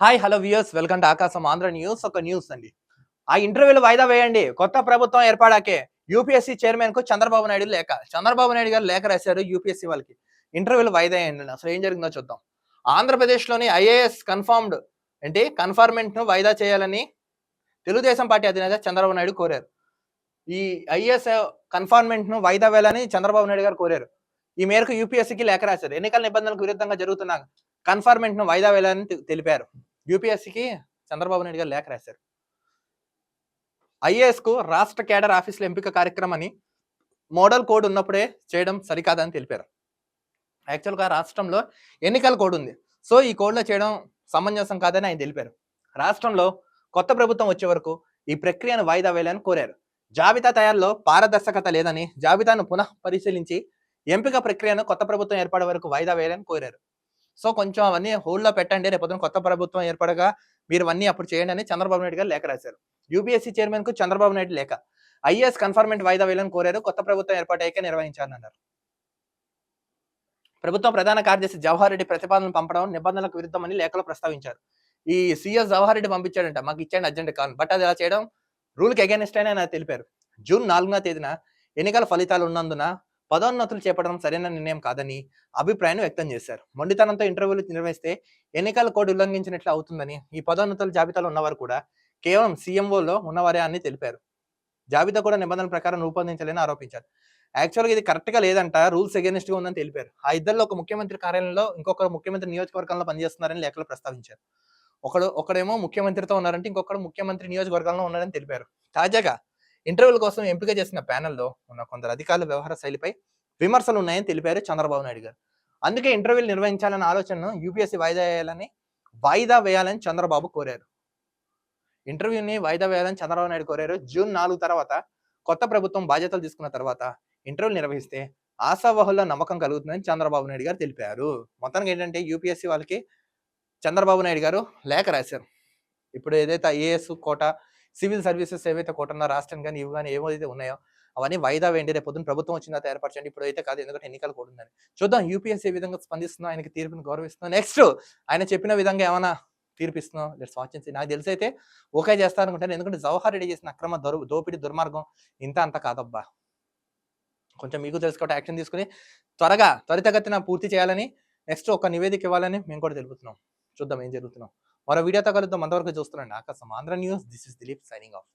Hi hello viewers welcome to Akasam Andhra news ఒక news అండి. ఆ ఇంటర్వ్యూలు వాయిదా వేయండి. కొత్త ప్రభుత్వం ఏర్పడాకే యూపీఎస్సీ చైర్మన్కు చంద్రబాబు నాయుడు లేఖ. చంద్రబాబు నాయుడు గారు లేఖ రాశారు యూపీఎస్సీ వాళ్ళకి. ఇంటర్వ్యూలు వాయిదా వేయండి. అసలు ఏం జరిగిందో చూద్దాం. ఆంధ్రప్రదేశ్లోని ఐఏఎస్ కన్ఫర్మ్డ్ ఏంటి కన్ఫర్మెంట్ను వాయిదా చేయాలని తెలుగుదేశం పార్టీ అధినేత చంద్రబాబు నాయుడు కోరారు. ఈ ఐఏఎస్ కన్ఫర్మెంట్ను వాయిదా వేయాలని చంద్రబాబు నాయుడు గారు కోరారు. ఈ మేరకు యూపీఎస్సీకి లేఖ రాశారు. ఎన్నికల నిబంధనలకు విరుద్ధంగా జరుగుతున్న కన్ఫర్మెంట్ను వాయిదా వేయాలని తెలిపారు. యూపీఎస్సీకి చంద్రబాబు నాయుడు గారు లేఖ రాశారు. ఐఏఎస్కు రాష్ట్ర కేడర్ ఆఫీసుల ఎంపిక కార్యక్రమాన్ని మోడల్ కోడ్ ఉన్నప్పుడే చేయడం సరికాదని తెలిపారు. యాక్చువల్గా రాష్ట్రంలో ఎన్నికల కోడ్ ఉంది. సో ఈ కోడ్లో చేయడం సమంజసం కాదని ఆయన తెలిపారు. రాష్ట్రంలో కొత్త ప్రభుత్వం వచ్చే వరకు ఈ ప్రక్రియను వాయిదా వేయాలని కోరారు. జాబితా తయారులో పారదర్శకత లేదని జాబితాను పునః పరిశీలించి ఎంపిక ప్రక్రియను కొత్త ప్రభుత్వం ఏర్పడే వరకు వాయిదా వేయాలని కోరారు. సో కొంచెం అవన్నీ హోల్డ్లో పెట్టండి. రేపొద్దున కొత్త ప్రభుత్వం ఏర్పడగా మీరు అన్నీ అప్పుడు చేయండి అని చంద్రబాబు నాయుడు గారు లేఖ రాశారు. యూపీఎస్సీ చైర్మన్కు చంద్రబాబు నాయుడు లేఖ. ఐఏఎస్ కన్ఫర్మెంట్ వాయిదా వేయాలని కోరారు. కొత్త ప్రభుత్వం ఏర్పాటయ్యాక నిర్వహించాలన్నారు ప్రభుత్వం ప్రధాన కార్యదర్శి జవహర్ రెడ్డి ప్రతిపాదనలు పంపడం నిబంధనలకు విరుద్ధమని లేఖలో ప్రస్తావించారు. ఈ సీఎస్ జవహర్ రెడ్డి పంపించాడంట మాకు ఇచ్చాడు అర్జెంట్ కాల్. బట్ అది అలా చేయడం? రూల్కి అగేనిస్ట్ అని ఆయన తెలిపారు. జూన్ నాలుగున తేదీన ఎన్నికల ఫలితాలు ఉన్నందున పదోన్నతులు చేపట్టడం సరైన నిర్ణయం కాదని అభిప్రాయం వ్యక్తం చేశారు. మొండితనంతో ఇంటర్వ్యూలు నిర్వహిస్తే ఎన్నికల కోడ్ ఉల్లంఘించినట్లు అవుతుందని ఈ పదోన్నతుల జాబితాలో ఉన్నవారు కూడా కేవలం సీఎంఓలో ఉన్నవారే అని తెలిపారు. జాబితా కూడా నిబంధనల ప్రకారం రూపొందించాలని ఆరోపించారు. యాక్చువల్గా ఇది కరెక్ట్గా లేదంట రూల్స్ అగేనిస్ట్గా ఉందని తెలిపారు. ఆ ఇద్దరిలో ఒక ముఖ్యమంత్రి కార్యాలయంలో ఇంకొకరు ముఖ్యమంత్రి నియోజకవర్గంలో పనిచేస్తున్నారని లేఖలో ప్రస్తావించారు. ఒకడు ఒకడేమో ముఖ్యమంత్రితో ఉన్నారంటే ఇంకొకడు ముఖ్యమంత్రి నియోజకవర్గంలో ఉన్నారని తెలిపారు. తాజాగా ఇంటర్వ్యూల కోసం ఎంపిక చేసిన ప్యానెల్లో ఉన్న కొందరు అధికారుల వ్యవహార శైలిపై విమర్శలు ఉన్నాయని తెలిపారు చంద్రబాబు నాయుడు గారు. అందుకే ఇంటర్వ్యూలు నిర్వహించాలన్న ఆలోచనను యూపీఎస్సీ వాయిదా వేయాలని వాయిదా వేయాలని చంద్రబాబు కోరారు. ఇంటర్వ్యూని వాయిదా వేయాలని చంద్రబాబు నాయుడు కోరారు. జూన్ నాలుగు తర్వాత కొత్త ప్రభుత్వం బాధ్యతలు తీసుకున్న తర్వాత ఇంటర్వ్యూలు నిర్వహిస్తే ఆశావహుల్లో నమ్మకం కలుగుతుందని చంద్రబాబు నాయుడు గారు తెలిపారు. మొత్తానికి ఏంటంటే యూపీఎస్సీ వాళ్ళకి చంద్రబాబు నాయుడు గారు లేఖ రాశారు. ఇప్పుడు ఏదైతే ఐఏఎస్ కోట సివిల్ సర్వీసెస్ ఏవైతే కోట రాష్ట్రం కానీ ఇవి కానీ ఏవైతే ఉన్నాయో అవన్నీ వాయిదా వేయండి. రేపు పొద్దున్న ప్రభుత్వం వచ్చిన తర్వాత ఏర్పరచండి. ఇప్పుడు అయితే కాదు. ఎందుకంటే ఎన్నికలు కూడా ఉందని. చూద్దాం. యూపీఎస్ ఏ విధంగా స్పందిస్తుందో ఆయనకి తీర్పును గౌరవిస్తున్నా నెక్స్ట్ ఆయన చెప్పిన విధంగా ఏమైనా తీర్పిస్తున్నాం లెట్స్ వాచ్ నాకు తెలిసి అయితే ఓకే చేస్తాను అనుకుంటాను. ఎందుకంటే జవహర్ రెడ్డి చేసిన అక్రమ దొరు దోపిడీ దుర్మార్గం ఇంత అంత కాదబ్బా. కొంచెం మీకు తెలుసుకోవటం యాక్షన్ తీసుకుని త్వరగా త్వరితగతిన పూర్తి చేయాలని నెక్స్ట్ ఒక నివేదిక ఇవ్వాలని మేము కూడా తెలుపుతున్నాం. చూద్దాం ఏం జరుగుతున్నాం మరో వీడియోతో కలుద్దాం. అంతవరకు చూస్తున్నాండి Akasam Andhra news. This is Dilip signing off